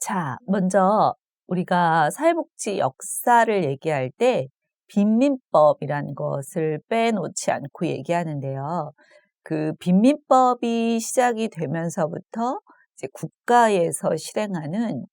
자, 먼저 우리가 사회복지 역사를 얘기할 때 빈민법이라는 것을 빼놓지 않고 얘기하는데요. 그 빈민법이 시작이 되면서부터 이제 국가에서 실행하는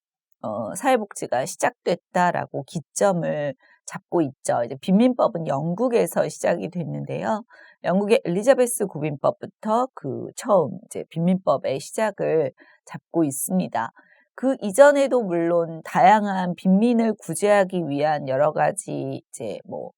어, 사회복지가 시작됐다라고 기점을 잡고 있죠. 이제 빈민법은 영국에서 시작이 됐는데요. 영국의 엘리자베스 구빈법부터 그 처음 이제 빈민법의 시작을 잡고 있습니다. 그 이전에도 물론 다양한 빈민을 구제하기 위한 여러 가지 이제 뭐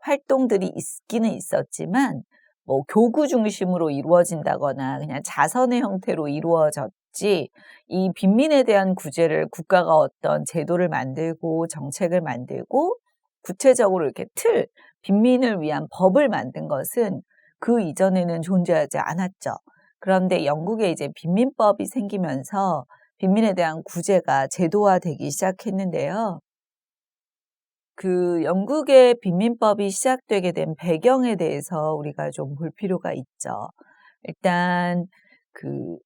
활동들이 있기는 있었지만 뭐 교구 중심으로 이루어진다거나 그냥 자선의 형태로 이루어졌지 이 빈민에 대한 구제를 국가가 어떤 제도를 만들고 정책을 만들고 구체적으로 이렇게 틀 빈민을 위한 법을 만든 것은 그 이전에는 존재하지 않았죠. 그런데 영국에 이제 빈민법이 생기면서 빈민에 대한 구제가 제도화되기 시작했는데요. 그 영국의 빈민법이 시작되게 된 배경에 대해서 우리가 좀 볼 필요가 있죠. 일단 그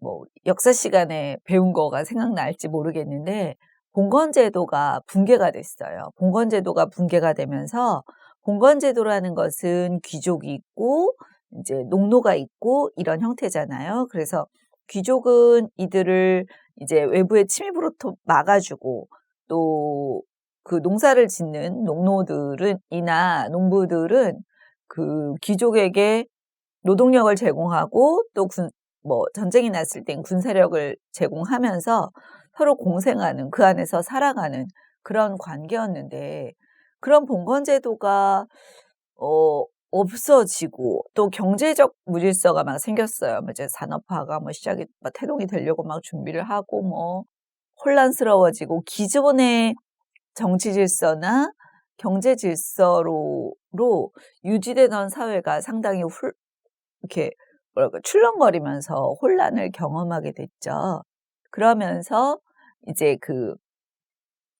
뭐 역사 시간에 배운 거가 생각날지 모르겠는데 봉건 제도가 붕괴가 됐어요. 봉건 제도가 붕괴가 되면서 봉건 제도라는 것은 귀족이 있고 이제 농노가 있고 이런 형태잖아요. 그래서 귀족은 이들을 이제 외부의 침입으로부터 막아주고 또 그 농사를 짓는 농노들은 이나 농부들은 그 귀족에게 노동력을 제공하고 또 군 뭐 전쟁이 났을 땐 군사력을 제공하면서 서로 공생하는 그 안에서 살아가는 그런 관계였는데 그런 봉건 제도가 어 없어지고 또 경제적 무질서가 막 생겼어요. 뭐 이제 산업화가 뭐 시작이 막 태동이 되려고 막 준비를 하고 뭐 혼란스러워지고 기존의 정치 질서나 경제 질서로 유지되던 사회가 상당히 훌, 이렇게 뭐랄까 출렁거리면서 혼란을 경험하게 됐죠. 그러면서 이제 그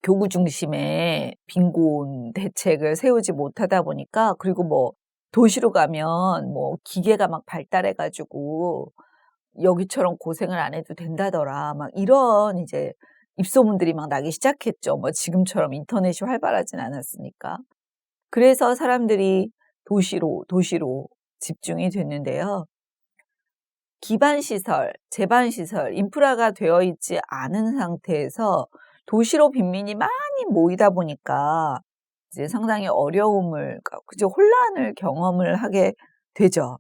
교구 중심의 빈곤 대책을 세우지 못하다 보니까 그리고 뭐 도시로 가면 뭐 기계가 막 발달해 가지고 여기처럼 고생을 안 해도 된다더라. 막 이런 이제 입소문들이 막 나기 시작했죠. 뭐 지금처럼 인터넷이 활발하진 않았으니까. 그래서 사람들이 도시로 도시로 집중이 됐는데요. 기반 시설, 제반 시설, 인프라가 되어 있지 않은 상태에서 도시로 빈민이 많이 모이다 보니까 이제 상당히 어려움을, 그저 혼란을 경험을 하게 되죠.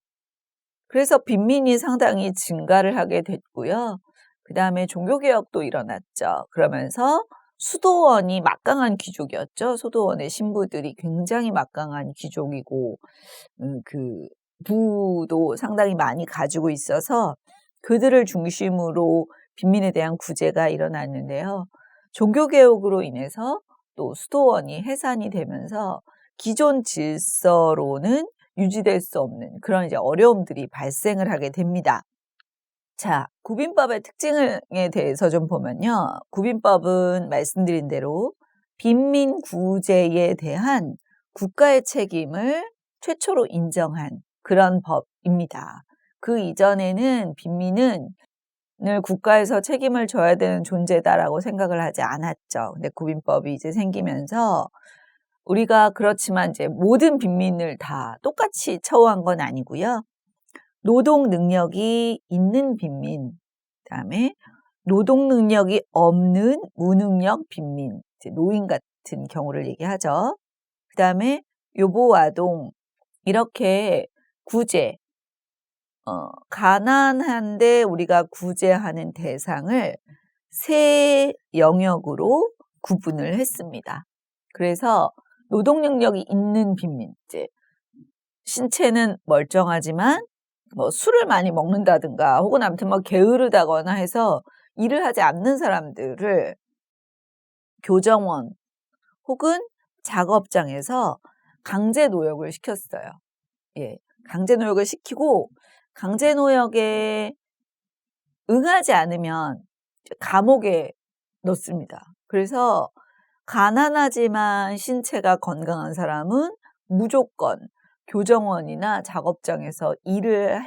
그래서 빈민이 상당히 증가를 하게 됐고요. 그 다음에 종교개혁도 일어났죠. 그러면서 수도원이 막강한 귀족이었죠. 수도원의 신부들이 굉장히 막강한 귀족이고, 음, 그, 부도 상당히 많이 가지고 있어서 그들을 중심으로 빈민에 대한 구제가 일어났는데요. 종교개혁으로 인해서 또 수도원이 해산이 되면서 기존 질서로는 유지될 수 없는 그런 이제 어려움들이 발생을 하게 됩니다. 자, 구빈법의 특징에 대해서 좀 보면요. 구빈법은 말씀드린 대로 빈민 구제에 대한 국가의 책임을 최초로 인정한 그런 법입니다. 그 이전에는 빈민은 늘 국가에서 책임을 져야 되는 존재다라고 생각을 하지 않았죠. 근데 구빈법이 이제 생기면서 우리가 그렇지만 이제 모든 빈민을 다 똑같이 처우한 건 아니고요. 노동 능력이 있는 빈민, 그다음에 노동 능력이 없는 무능력 빈민, 노인 같은 경우를 얘기하죠. 그다음에 요보 아동 이렇게 구제, 어, 가난한데 우리가 구제하는 대상을 세 영역으로 구분을 했습니다. 그래서 노동 능력이 있는 빈민, 이제 신체는 멀쩡하지만 뭐 술을 많이 먹는다든가 혹은 아무튼 뭐 게으르다거나 해서 일을 하지 않는 사람들을 교정원 혹은 작업장에서 강제 노역을 시켰어요. 예. 강제 노역을 시키고 강제 노역에 응하지 않으면 감옥에 넣습니다. 그래서 가난하지만 신체가 건강한 사람은 무조건 교정원이나 작업장에서 일을